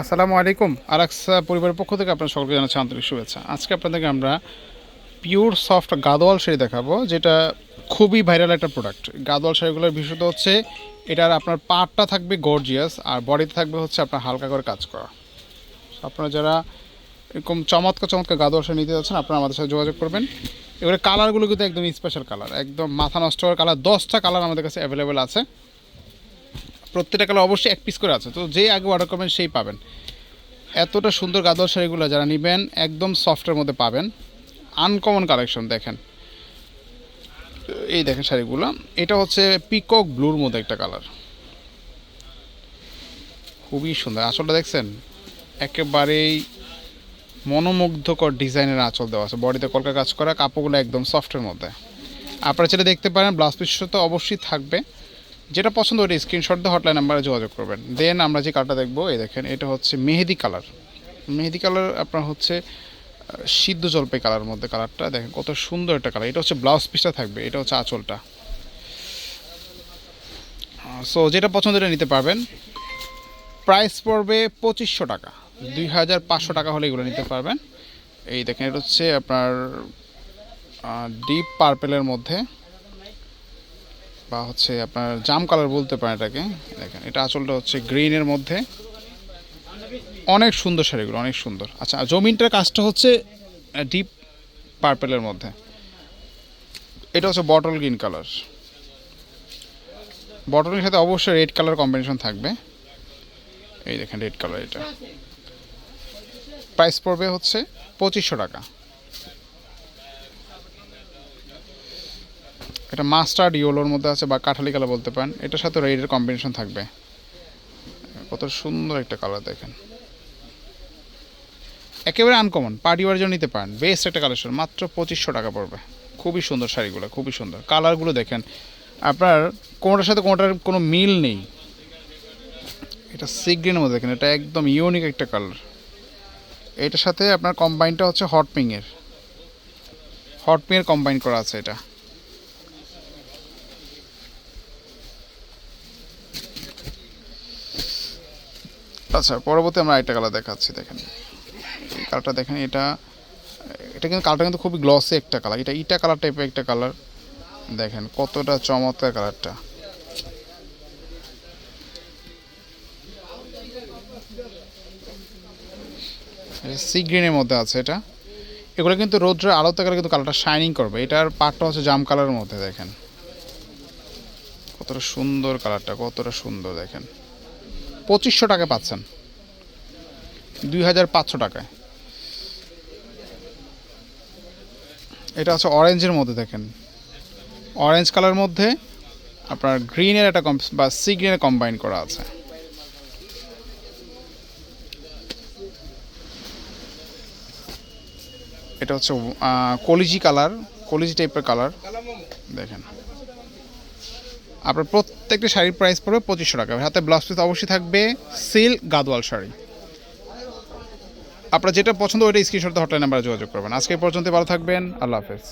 আসসালামু আলাইকুম। আরাকসা পরিবারের পক্ষ থেকে আপনার সকলকে জানাচ্ছি আন্তরিক শুভেচ্ছা। আজকে আপনাদেরকে আমরা পিওর সফট গাদোয়াল শাড়ি দেখাবো, যেটা খুবই ভাইরাল একটা প্রোডাক্ট গাদোয়াল শাড়িগুলোর বিশেষত হচ্ছে, এটার আপনার পাটটা থাকবে গর্জিয়াস আর বডিতে থাকবে হচ্ছে আপনার হালকা করে কাজ করা। আপনারা যারা এরকম চমৎকার চমৎকার গাদোয়াল শাড়ি নিতে যাচ্ছেন, আপনারা আমাদের সাথে যোগাযোগ করবেন। এবারে কালারগুলো কিন্তু একদম স্পেশাল কালার একদম মাথা নষ্ট হওয়ার কালার দশটা কালার আমাদের কাছে অ্যাভেলেবেল আছে। প্রত্যেকটা কালার অবশ্যই এক পিস করে আছে। তো যেই আগে অর্ডার করবেন, সেই পাবেন। এতটা সুন্দর গাদোয়াল শাড়িগুলো যারা নেবেন, একদম সফটের মধ্যে পাবেন। আনকমন কালেকশন দেখেন। এই দেখেন শাড়িগুলো। এটা হচ্ছে পিকক ব্লুর মধ্যে একটা কালার খুবই সুন্দর। আঁচলটা দেখছেন? একেবারেই মনোমুগ্ধকর ডিজাইনের আঁচল দেওয়া আছে। বডিতে কলকা কাজ করা, কাপড়গুলো একদম সফটের মধ্যে। আপনারা যেটা দেখতে পারেন, ব্লাউজ পিস তো অবশ্যই থাকবে। যেটা পছন্দ ওটা স্ক্রিনশট দিয়ে হটলাইন নাম্বারে যোগাযোগ করবেন। দেন আমরা যে কালারটা দেখব, এই দেখেন, এটা হচ্ছে মেহেদি কালার মেহেদি কালার আপনার হচ্ছে সিদ্ধ জলপাই কালার মধ্যে কালারটা দেখেন কত সুন্দর একটা কালার এটা হচ্ছে ব্লাউজ পিসটা থাকবে, এটা হচ্ছে আঁচলটা। সো যেটা পছন্দ এটা নিতে পারবেন। প্রাইস পড়বে পঁচিশশো টাকা। দুই হাজার পাঁচশো টাকা হলে এগুলো নিতে পারবেন। এই দেখেন, এটা হচ্ছে আপনার ডিপ পার্পেলের মধ্যে। বা হচ্ছে আপনার জাম কালার বলতে পারেন এটাকে। দেখেন, এটা আসলটা হচ্ছে গ্রিনের মধ্যে। অনেক সুন্দর শাড়িগুলো, অনেক সুন্দর। আচ্ছা জমিনটার কাজটা হচ্ছে ডিপ পার্পেলের মধ্যে। এটা হচ্ছে বটল গ্রিন কালার বটলের সাথে অবশ্যই রেড কালার কম্বিনেশন থাকবে। এই দেখেন রেড কালার এটা। প্রাইস পড়বে হচ্ছে পঁচিশশো টাকা। এটা মাস্টার্ড ইয়োলোর মধ্যে আছে বা কাঠালি কালার বলতে পারেন। এটার সাথে রেডের কম্বিনেশন থাকবে। কত সুন্দর একটা কালার দেখেন। একেবারে আনকমন পার্টি ওয়ার জন্য নিতে পারেন। বেস্ট একটা কালেকশন মাত্র পঁচিশশো টাকা পড়বে। খুবই সুন্দর শাড়িগুলো, খুবই সুন্দর। কালারগুলো দেখেন, আপনার কোনোটার সাথে কোনোটার কোনো মিল নেই। এটা সিগ্রিনের মধ্যে দেখেন, এটা একদম ইউনিক একটা কালার এটার সাথে আপনার কম্বাইনটা হচ্ছে হট পিংয়ের হট পিংয়ের কম্বাইন করা আছে এটা। আচ্ছা পরবর্তী আমরা আরেকটা কালার দেখাচ্ছি, দেখেন। এই কালারটা দেখেন, এটা এটা কিন্তু কালারটা কিন্তু খুবই গ্লসি একটা কালার এটা ইটা কালার টাইপের একটা কালার দেখেন, কতটা চমৎকার কালারটা সি গ্রিনের মধ্যে আছে এটা। এগুলো কিন্তু রৌদ্রের আলোতে গেলে কিন্তু কালারটা শাইনিং করবে। এটার পাটটা হচ্ছে জাম কালারের মধ্যে, দেখেন। কতটা সুন্দর কালারটা কতটা সুন্দর, দেখেন। পঁচিশশো টাকা পাচ্ছেন। দুই হাজার পাঁচশো টাকায়। এটা হচ্ছে অরেঞ্জের মধ্যে দেখেন। অরেঞ্জ কালার মধ্যে আপনার গ্রিনের একটা বা সি গ্রিনের কম্বাইন করা আছে। এটা হচ্ছে কলিজি কালার, কলিজি টাইপের কালার। দেখেন। আপনার প্রত্যেকটি শাড়ির প্রাইস পড়বে পঁচিশশো টাকা। হাতে ব্লাউজ পিস অবশ্যই থাকবে সিল্ক গাদওয়াল শাড়ি। আপনার যেটা পছন্দ ওইটা স্ক্রিনশট হটলাইন নাম্বারে যোগাযোগ করবেন। আজকে পর্যন্ত ভালো থাকবেন, আল্লাহ হাফেজ।